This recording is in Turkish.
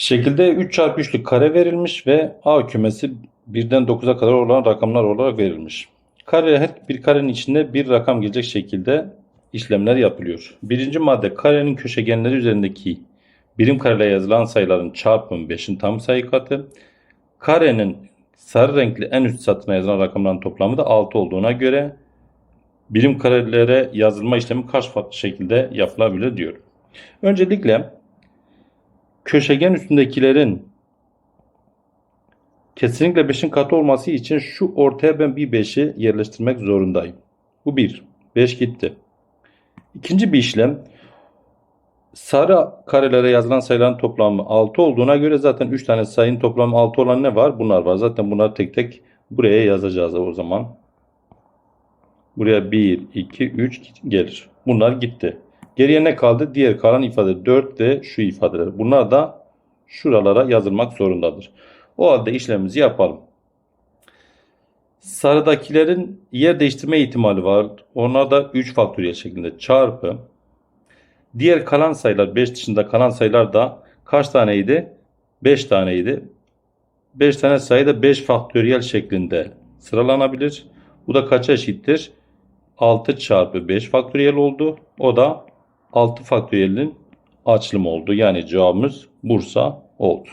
Şekilde 3 çarpı 3'lük kare verilmiş ve A kümesi 1'den 9'a kadar olan rakamlar olarak verilmiş. Kare her bir karenin içinde bir rakam gelecek şekilde işlemler yapılıyor. Birinci madde karenin köşegenleri üzerindeki birim kareyle yazılan sayıların çarpımı 5'in tam sayı katı. Karenin sarı renkli en üst satırına yazılan rakamların toplamı da 6 olduğuna göre birim karelere yazılma işlemi kaç farklı şekilde yapılabilir diyor. Öncelikle köşegen üstündekilerin kesinlikle 5'in katı olması için şu ortaya ben bir 5'i yerleştirmek zorundayım. Bu 1. 5 gitti. İkinci bir işlem sarı karelere yazılan sayıların toplamı 6 olduğuna göre zaten 3 tane sayının toplamı 6 olan ne var? Bunlar var. Zaten bunları tek tek buraya yazacağız o zaman. Buraya 1, 2, 3 gelir. Bunlar gitti. Geriye ne kaldı? Diğer kalan ifade 4 ve şu ifadeler. Bunlar da şuralara yazılmak zorundadır. O halde işlemimizi yapalım. Sarıdakilerin yer değiştirme ihtimali var. Onlar da 3 faktöriyel şeklinde çarpı. Diğer kalan sayılar 5 dışında kalan sayılar da kaç taneydi? 5 taneydi. 5 tane sayı da 5 faktöriyel şeklinde sıralanabilir. Bu da kaça eşittir? 6 çarpı 5 faktöriyel oldu. O da 6 faktöriyelin açılımı oldu. Yani cevabımız Bursa oldu.